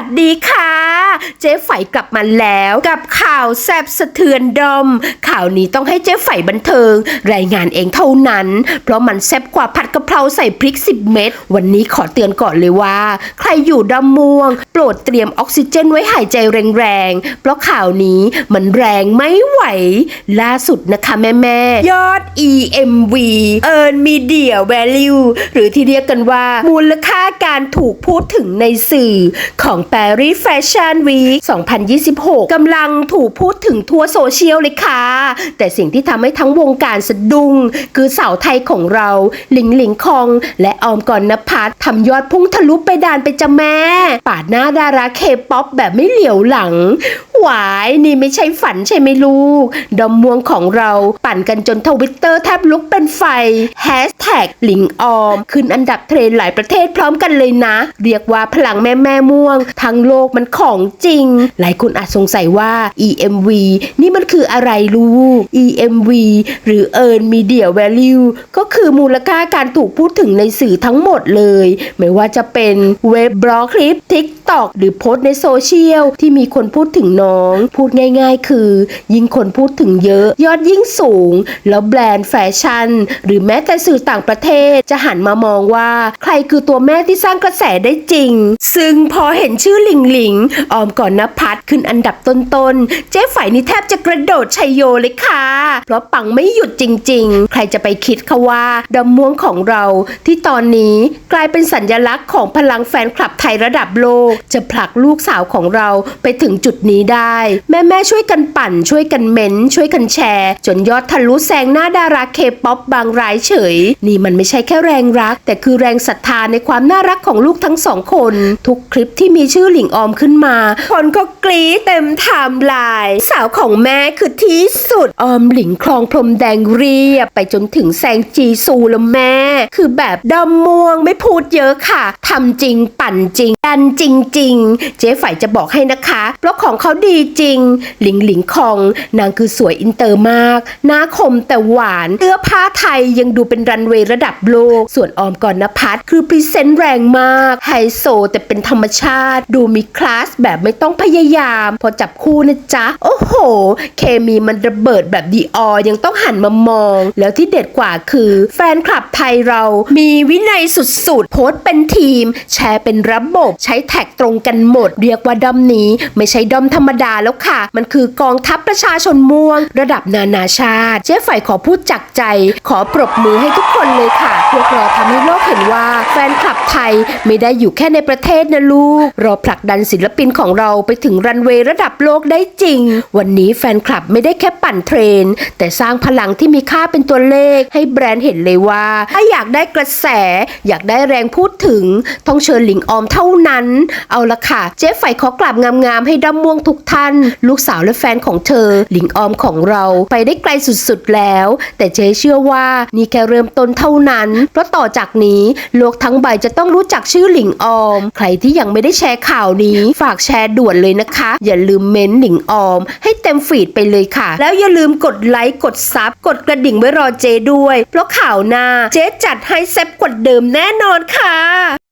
วัสดีค่ะ เจ๊ไฝกลับมาแล้วกับข่าวแซบสะเทือนดม ข่าวนี้ต้องให้เจ๊ไฝบันเทิง รายงานเองเท่านั้น เพราะมันแซบกว่าผัดกะเพราใส่พริก 10 เม็ดวันนี้ขอเตือนก่อนเลยว่า ใครอยู่ดำม่วง โปรดเตรียมออกซิเจนไว้หายใจแรงๆ เพราะข่าวนี้มันแรงไม่ไหว ล่าสุดนะคะแม่ๆยอด EMV Earn Media Value หรือที่เรียกกันว่า มูลค่าการถูกพูดถึงในสื่อของ Paris Fashion Week 2026 กำลังถูกพูดถึงทั่วโซเชียลเลยค่ะ แต่สิ่งที่ทำให้ทั้งวงการสะดุ้งคือสาวไทยของเรา หลิงหลิงคอง และออมกรณพัฒน์ทำยอดพุ่งทะลุไปดานไปจะแม่ ปาดหน้าดาราเคป๊อปแบบไม่เหลียวหลัง หวายนี่ไม่ใช่ฝันใช่ไหมลูก ดอมม่วงของเราปั่นกันจนทวิตเตอร์แทบลุกเป็นไฟแฮชแท็กหลิงออม ขึ้นอันดับเทรนหลายประเทศพร้อมกันเลยนะ เรียกว่าพลังแม่แม่ม่วง ทั้งโลกมันของจริง หลายคนอาจสงสัยว่า EMV นี่มันคืออะไรลูก EMV หรือ Earn Media Value ก็คือมูลค่าการถูกพูดถึงในสื่อทั้งหมดเลย ไม่ว่าจะเป็นเว็บบล็อกคลิป TikTok หรือโพสต์ในโซเชียลที่มีคนพูดถึงน้องพูดง่ายๆ คือ ยิ่งคนพูดถึงเยอะ ยอดยิ่งสูง แล้วแบรนด์แฟชั่น หรือแม้แต่สื่อต่างประเทศ จะหันมามองว่า ใครคือตัวแม่ที่สร้างกระแสได้จริง ซึ่งพอเห็นชื่อหลิงหลิง ออมก่อนนพัฒน์ขึ้นอันดับต้นๆ เจ๊ฝ่ายนี่แทบจะกระโดดชัยโยเลยค่ะ เพราะปังไม่หยุดจริง ๆ ใครจะไปคิดคะว่าดำม่วงของเราที่ตอนนี้กลายเป็นสัญลักษณ์ของพลังแฟนคลับไทยระดับโลก จะผลักลูกสาวของเราไปถึงจุดนี้ได้แม่ๆช่วยกันปั่น ช่วยกันเม้น ช่วยกันแชร์ จนยอดทะลุแซงหน้าดาราเคป๊อปบางรายเฉย นี่มันไม่ใช่แค่แรงรัก แต่คือแรงศรัทธาในความน่ารักของลูกทั้งสองคน ทุกคลิปที่มีชื่อหลิงออมขึ้นมา คนก็กรี๊ดเต็มไทม์ไลน์สาวของแม่คือที่สุดออมหลิงคลองพรมแดงเรียบ ไปจนถึงแซงจีซูแล้วแม่ คือแบบดำม่วงไม่พูดเยอะค่ะทำจริงปั่นจริงดันจริง ๆ เจ๊ฝ่ายจะบอกให้นะคะ เพราะของเขาดีจริง หลิงหลิงคอง นางคือสวยอินเตอร์มาก หน้าคมแต่หวานเสื้อผ้าไทยยังดูเป็นรันเวย์ระดับโลก ส่วนออมกรณพัฒน์คือพรีเซนต์แรงมาก ไฮโซแต่เป็นธรรมชาติ ดูมีคลาสแบบไม่ต้องพยายาม พอจับคู่นะจ๊ะ โอ้โห เคมีมันระเบิดแบบดีออยังต้องหันมามอง แล้วที่เด็ดกว่าคือ แฟนคลับไทยเรามีวินัยสุดๆ โพสต์เป็นทีม แชร์เป็นระบบ ใช้แท็กตรงกันหมด เรียกว่าดอมนี้ไม่ใช่ดอมธรรมดาแล้วค่ะ มันคือกองทัพประชาชนม่วง ระดับนานาชาติ เจ๊ฝ่ายขอพูดจากใจ ขอปรบมือให้ทุกคนเลยค่ะ พวกเราทำให้โลกเห็นว่า แฟนคลับไทยไม่ได้อยู่แค่ในประเทศนะลูก เราผลักดันศิลปินของเราไปถึงรันเวย์ระดับโลกได้จริง วันนี้แฟนคลับไม่ได้แค่ปั่นเทรน แต่สร้างพลังที่มีค่าเป็นตัวเลข ให้แบรนด์เห็นเลยว่า ถ้าอยากได้กระแส อยากได้แรงพูดถึงต้องเชิญหลิงออมเท่านั้น เอาละค่ะ เจ๊ไฝขอกลับงามๆให้ด้อมม่วงทุกท่าน ลูกสาวและแฟนของเธอ หลิงออมของเราไปได้ไกลสุดๆแล้ว แต่เจ๊เชื่อว่านี่แค่เริ่มต้นเท่านั้น เพราะต่อจากนี้โลกทั้งใบจะต้องรู้จักชื่อหลิงออม ใครที่ยังไม่ได้แชร์ข่าวนี้ฝากแชร์ด่วนเลยนะคะ อย่าลืมเม้นหลิงออม ให้เต็มฟีดไปเลยค่ะ แล้วอย่าลืมกดไลค์กดซับกดกระดิ่งไว้รอเจ๊ด้วย เพราะข่าวหน้าเจ๊จัดให้แซ่บกว่าเดิมแน่นอนค่ะ